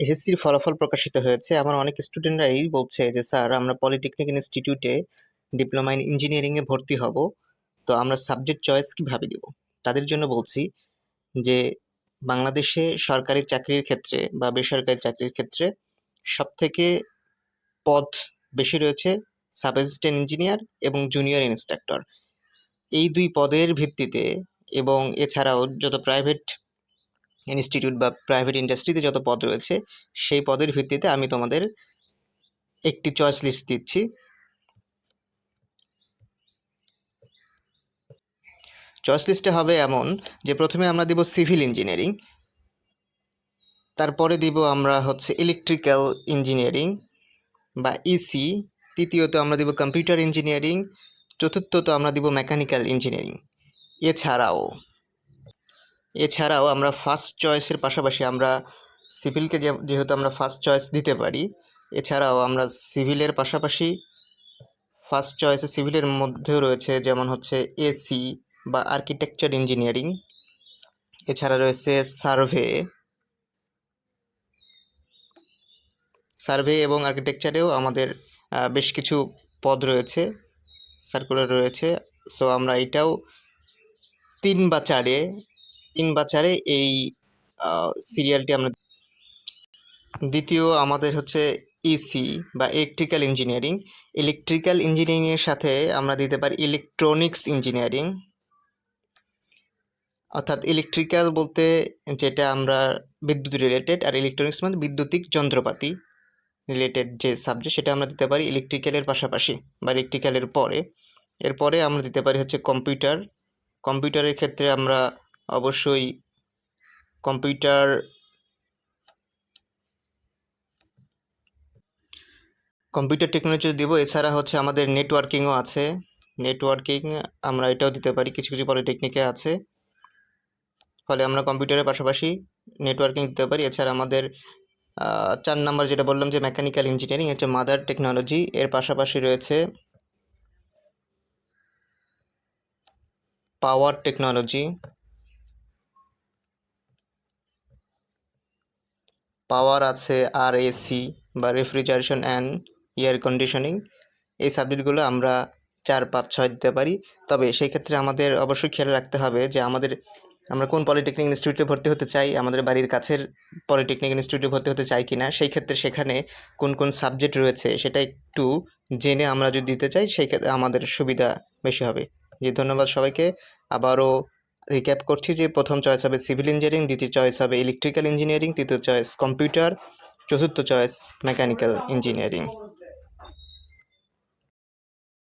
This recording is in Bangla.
এসএসসির ফলাফল প্রকাশিত হয়েছে। আমার অনেক স্টুডেন্টরাই বলছে যে, স্যার, আমরা পলিটেকনিক ইনস্টিটিউটে ডিপ্লোমা ইন ইঞ্জিনিয়ারিংয়ে ভর্তি হব। তো আমরা সাবজেক্ট চয়েস কীভাবে দিব? তাদের জন্য বলছি যে, বাংলাদেশে সরকারি চাকরির ক্ষেত্রে বা বেসরকারি চাকরির ক্ষেত্রে সব থেকে পদ বেশি রয়েছে সাব অ্যাসিস্ট্যান্ট ইঞ্জিনিয়ার এবং জুনিয়র ইন্সট্রাক্টর এই দুই পদের ভিত্তিতে এবং এছাড়াও যত প্রাইভেট ইনস্টিটিউট বা প্রাইভেট ইন্ডাস্ট্রিতে যত পদ রয়েছে, সেই পদের ভিত্তিতে আমি তোমাদের একটি চয়েস লিস্ট দিচ্ছি। চয়েস লিস্টে হবে এমন যে, প্রথমে আমরা দিব সিভিল ইঞ্জিনিয়ারিং তারপরে দিব আমরা হচ্ছে ইলেকট্রিক্যাল ইঞ্জিনিয়ারিং বা ইসি তৃতীয়ত আমরা দিব কম্পিউটার ইঞ্জিনিয়ারিং চতুর্থত আমরা দিব মেকানিক্যাল ইঞ্জিনিয়ারিং এছাড়াও এছাড়াও আমরা ফার্স্ট চয়েসের পাশাপাশি আমরা সিভিলকে যেহেতু আমরা ফার্স্ট চয়েস দিতে পারি, এছাড়াও আমরা সিভিলের পাশাপাশি ফার্স্ট চয়েসে সিভিলের মধ্যেও রয়েছে যেমন হচ্ছে এসি বা আর্কিটেকচার ইঞ্জিনিয়ারিং এছাড়া রয়েছে সার্ভে সার্ভে এবং আর্কিটেকচারেও আমাদের বেশ কিছু পদ রয়েছে সার্কুলার রয়েছে সো আমরা এটাও তিন বা চারে তিন বা চারে এই সিরিয়ালটি আমরা দ্বিতীয় আমাদের হচ্ছে ইসি বা ইলেকট্রিক্যাল ইঞ্জিনিয়ারিং ইলেকট্রিক্যাল ইঞ্জিনিয়ারিংয়ের সাথে আমরা দিতে পারি ইলেকট্রনিক্স ইঞ্জিনিয়ারিং অর্থাৎ ইলেকট্রিক্যাল বলতে যেটা আমরা বিদ্যুৎ রিলেটেড আর ইলেকট্রনিক্স মানে বৈদ্যুতিক যন্ত্রপাতি রিলেটেড যে সাবজেক্ট সেটা আমরা দিতে পারি ইলেকট্রিক্যালের পাশাপাশি বা ইলেকট্রিক্যালের পরে। এরপরে আমরা দিতে পারি হচ্ছে কম্পিউটার কম্পিউটারের ক্ষেত্রে আমরা অবশ্যই কম্পিউটার কম্পিউটার টেকনোলজি দিব, এছাড়া হচ্ছে আমাদের নেটওয়ার্কিংও আছে। নেটওয়ার্কিং আমরা এটাও দিতে পারি, কিছু কিছু পলিটেকনিকে আছে। ফলে আমরা কম্পিউটারের পাশাপাশি নেটওয়ার্কিং দিতে পারি। এছাড়া আমাদের চার নাম্বার যেটা বললাম যে মেকানিক্যাল ইঞ্জিনিয়ারিং হচ্ছে মাদার টেকনোলজি, এর পাশাপাশি রয়েছে পাওয়ার টেকনোলজি। পাওয়ার আছে আর এসি বা রেফ্রিজারেশন অ্যান্ড এয়ার কন্ডিশনিং এই সাবজেক্টগুলো আমরা চার, পাঁচ, ছয় দিতে পারি। তবে সেই ক্ষেত্রে আমাদের অবশ্যই খেয়াল রাখতে হবে যে আমাদের, আমরা কোন পলিটেকনিক ইনস্টিটিউটে ভর্তি হতে চাই, আমাদের বাড়ির কাছের পলিটেকনিক ইনস্টিটিউটে ভর্তি হতে চাই কি না সেই ক্ষেত্রে সেখানে কোন কোন সাবজেক্ট রয়েছে সেটা একটু জেনে আমরা যদি দিতে চাই, সেই ক্ষেত্রে আমাদের সুবিধা বেশি হবে। জি, ধন্যবাদ সবাইকে। আবারও রিক্যাপ করছি যে প্রথম চয়েস হবে সিভিল ইঞ্জিনিয়ারিং দ্বিতীয় চয়েস হবে ইলেকট্রিক্যাল ইঞ্জিনিয়ারিং তৃতীয় চয়েস কম্পিউটার চতুর্থ চয়েস মেকানিক্যাল ইঞ্জিনিয়ারিং